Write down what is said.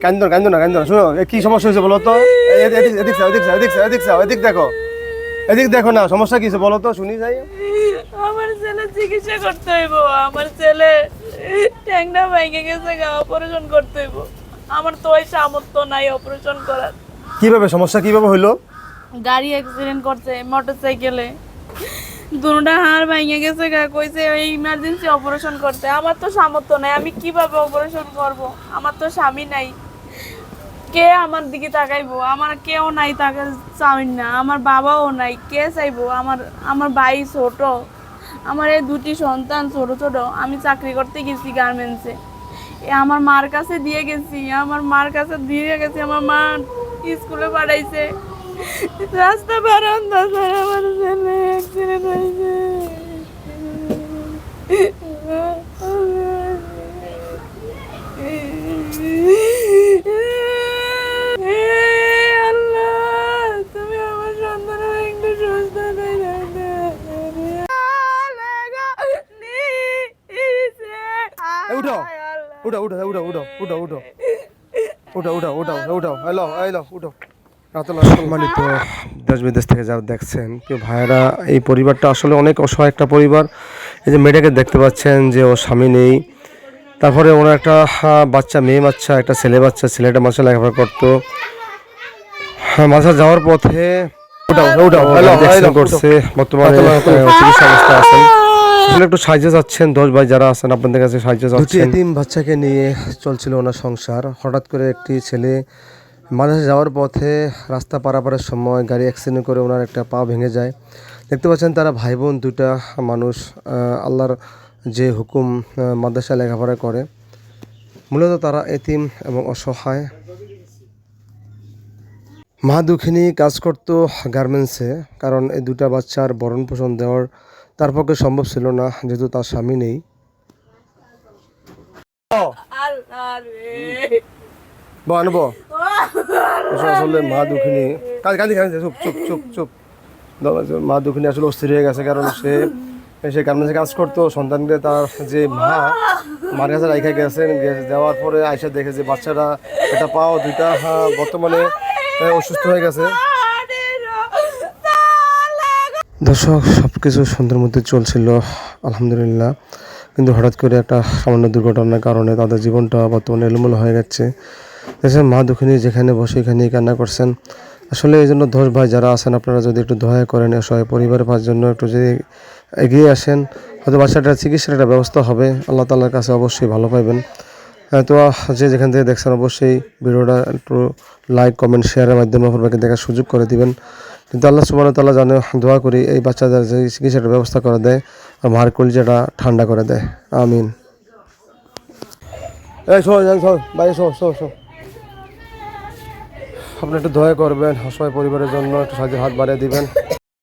কান্দো কান্দো না কান্দো না শোনো কি সমস্যা হয়েছে বলো তো এদিক এদিক যাও এদিক যাও এদিক যাও এদিক যাও এদিক দেখো এদিক দেখো না সমস্যা কি বলো তো শুনি যাই আমার ছেলে চিকিৎসা করতে হইব আমার ছেলে ট্যাংটা ভেঙে গেছে গা অপারেশন করতে হইব আমার তো ওই সামর্থ্য নাই অপারেশন করার কীভাবে সমস্যা কীভাবে হইল গাড়ি অ্যাক্সিডেন্ট করছে মোটরসাইকেলে দুটা হাড় ভেঙে গেছে গা কইছে ওই ইমার্জেন্সি অপারেশন করতে আমার তো সামর্থ্য নাই আমি কীভাবে অপারেশন করব আমার তো স্বামী নাই কে আমার দিকে তাকাইবো? আমার কেউ নাই তাকে চাইন না। আমার বাবাও নাই। কে চাইব? আমার আমার ভাই ছোট। আমার এই দুটি সন্তান ছোট ছোট। আমি চাকরি করতে গেছি গার্মেন্টসে আমার মার কাছে দিয়ে গেছি। আমার মার কাছে দিয়ে গেছি। আমার মা স্কুলে পাঠাইছে। রাস্তা পার আমার ছেলে হয়েছে। উঠো উঠো উঠো উঠো উঠো উঠো উঠো উঠো উঠো উঠো উঠো এলো এলো উঠো সম্মানিত দেশ বিদেশ থেকে যারা দেখছেন কেউ ভাইয়েরা এই পরিবারটা আসলে অনেক অসহায় একটা পরিবার। এই যে মেয়েটাকে দেখতে পাচ্ছেন যে ও স্বামী নেই। তারপরে ওনার একটা বাচ্চা মেয়ে বাচ্চা একটা ছেলে বাচ্চা ছেলেটা মাসে লেখাপড়া করতো। হ্যাঁ, মাসা যাওয়ার পথে করছে। বর্তমানে চিকিৎসা অবস্থা আছেন একটু সাহায্য চাচ্ছেন দশ ভাই যারা আছেন আপনাদের কাছে সাহায্য চাচ্ছেন। তিন বাচ্চাকে নিয়ে চলছিল ওনার সংসার। হঠাৎ করে একটি ছেলে মাদ্রাসা যাওয়ার পথে রাস্তা পারাপারের সময় গাড়ি অ্যাক্সিডেন্ট করে ওনার একটা পা ভেঙে যায়। দেখতে পাচ্ছেন তারা ভাই বোন দুটা মানুষ আল্লাহর যে হুকুম আহ, মাদ্রাসায় লেখাপড়া করে। মূলত তারা এতিম এবং অসহায়। মা দুঃখিনী কাজ করতো গার্মেন্টসে কারণ এই দুটা বাচ্চার ভরণ পোষণ দেওয়ার তার পক্ষে সম্ভব ছিল না যেহেতু তার স্বামী নেই। আনব। আসলে মা দুঃখিনী। কাঁদি কাঁদি কাঁদি চুপ চুপ চুপ চুপ। মা দুঃখিনী আসলে অস্থির হয়ে গেছে কারণ সে সে গার্মেন্টসে কাজ করতো। সন্তানকে তার যে মা মার কাছে রাইখা গেছেন দেওয়ার পরে আইসা দেখে যে বাচ্চারা এটা পাও দুইটা হ্যাঁ, বর্তমানে অসুস্থ হয়ে গেছে। দর্শক সব কিছু সুন্দর মধ্যে চলছিল আলহামদুলিল্লাহ। কিন্তু হঠাৎ করে একটা সামান্য দুর্ঘটনার কারণে তাদের জীবনটা বর্তমানে এলোমেলো হয়ে যাচ্ছে দেশের মা দুঃখিনী যেখানে বসে এখানেই কান্না করছেন। আসলে এই জন্য দশ ভাই যারা আছেন আপনারা যদি একটু দয়া করেন অসহায় পরিবারের পাওয়ার জন্য একটু যদি এগিয়ে আসেন হয়তো বাচ্চাটার চিকিৎসার একটা ব্যবস্থা হবে। আল্লাহ তালার কাছে অবশ্যই ভালো পাইবেন। হ্যাঁ, তো যে যেখান থেকে দেখছেন অবশ্যই ভিডিওটা একটু লাইক কমেন্ট শেয়ারের মাধ্যমে আপনাকে দেখার সুযোগ করে দিবেন। কিন্তু আল্লাহ সুবাহ তাল্লাহ জানে দোয়া করি এই বাচ্চাদের যে চিকিৎসার ব্যবস্থা করে দেয় আর মার যেটা ঠান্ডা করে দেয়। আমিন। এই ভাই আপনি একটু দয়া করবেন সবাই পরিবারের জন্য একটু সাহায্যের হাত বাড়িয়ে দিবেন।